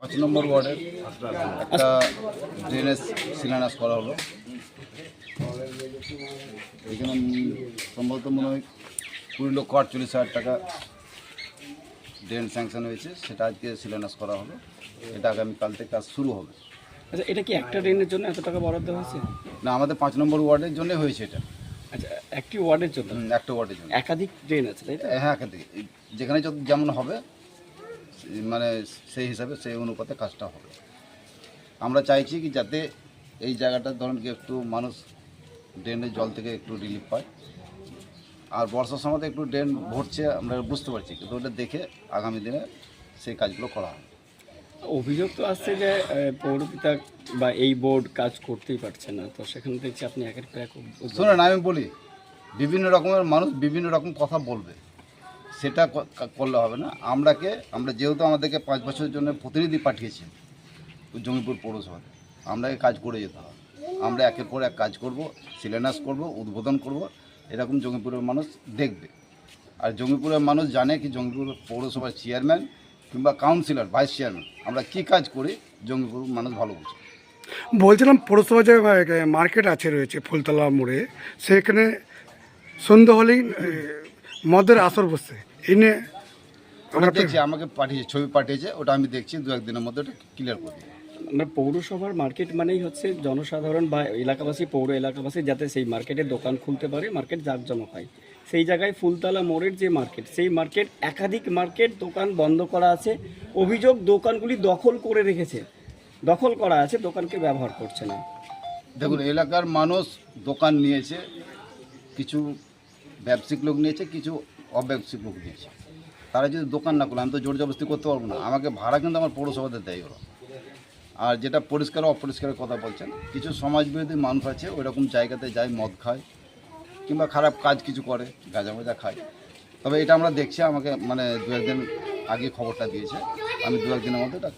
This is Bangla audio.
পাঁচ নম্বর ওয়ার্ডের একটা ড্রেনেজ শিলান্যাস করা হলো। এখানে সম্ভবত মনে হয় কুড়ি লক্ষ আটচল্লিশ হাজার টাকা ড্রেন স্যাংশন হয়েছে সেটা আজকে শিলান্যাস করা হলো। এটা আগামীকাল থেকে কাজ শুরু হবে। আচ্ছা এটা কি একটা ড্রেনের জন্য এত টাকা বরাদ্দ হয়েছে? না আমাদের পাঁচ নম্বর ওয়ার্ডের জন্য হয়েছে এটা। আচ্ছা একটি ওয়ার্ডের জন্য? একটা ওয়ার্ডের জন্য। একাধিক ড্রেন আছে তাই তো? হ্যাঁ একাধিক। যেখানে যত যেমন হবে মানে সেই হিসাবে সেই অনুপাতে কাজটা হবে। আমরা চাইছি কি যাতে এই জায়গাটা ধরুন কি একটু মানুষ ড্রেনের জল থেকে একটু রিলিফ পায়। আর বর্ষার সময় একটু ড্রেন ভরছে আমরা বুঝতে পারছি কিন্তু ওটা দেখে আগামী দিনে সেই কাজগুলো করা হবে। অভিযোগ তো আসছে যে পৌরপিতা বা এই বোর্ড কাজ করতেই পারছে না তো সেখানে দেখছি আপনি একের পর এক শুনুন আমি বলি বিভিন্ন রকমের মানুষ বিভিন্ন রকম কথা বলবে। সেটা করলে হবে না। আমরাকে, আমরা যেহেতু আমাদেরকে পাঁচ বছরের জন্য প্রতিনিধি পাঠিয়েছি জমিপুর পৌরসভাতে, আমরাকে কাজ করে যেতে হবে। আমরা একের পর এক কাজ করব, শিলান্যাস করব, উদ্বোধন করব, এরকম জমিপুরের মানুষ দেখবে। আর জমিপুরের মানুষ জানে কি জঙ্গিপুর পৌরসভার চেয়ারম্যান কিংবা কাউন্সিলর, ভাইস চেয়ারম্যান, আমরা কি কাজ করি, জঙ্গিপুর মানুষ ভালো বুঝে। বলছিলাম পৌরসভা যে মার্কেট আছে রয়েছে ফুলতলা মোড়ে, সেখানে সন্ধ্যা হলেই মদের আসর বসে। নিয়ে ওটা দেখছি আমাকে পাঠিয়েছে ছবি পাঠিয়েছে ওটা আমি দেখছি দু একদিনের মধ্যে ওটা ক্লিয়ার করে দিই আমরা পৌরসভার মার্কেট মানেই হচ্ছে জনসাধারণ বা এলাকাবাসী পৌর এলাকাবাসী যাতে সেই মার্কেটে দোকান খুলতে পারে মার্কেট জাঁকজমক হয়। সেই জায়গায় ফুলতলা মোড়ের যে মার্কেট সেই মার্কেট একাধিক মার্কেট দোকান বন্ধ করা আছে। অভিযোগ দোকানগুলি দখল করে রেখেছে। দখল করা আছে দোকানকে ব্যবহার করছে না। দেখুন এলাকার মানুষ দোকান নিয়েছে কিছু ব্যবসায়িক লোক নিয়েছে কিছু অব্যবসায়িক লোক নিয়েছে তারা যদি দোকান না করলে আমি তো জোর জবরদস্তি করতে পারব না। আমাকে ভাড়া কিন্তু আমার পৌরসভাতে দেয় ওরা। আর যেটা পরিষ্কার অপরিষ্কারের কথা বলছেন, কিছু সমাজবিরোধী মানুষ আছে, ওইরকম জায়গাতে যায়, মদ খায়, কিংবা খারাপ কাজ কিছু করে, গাঁজা মাজা খায়। তবে এটা আমরা দেখছি, আমাকে মানে দু একদিন আগে খবরটা দিয়েছে। আমি দু একদিনের মধ্যে এটা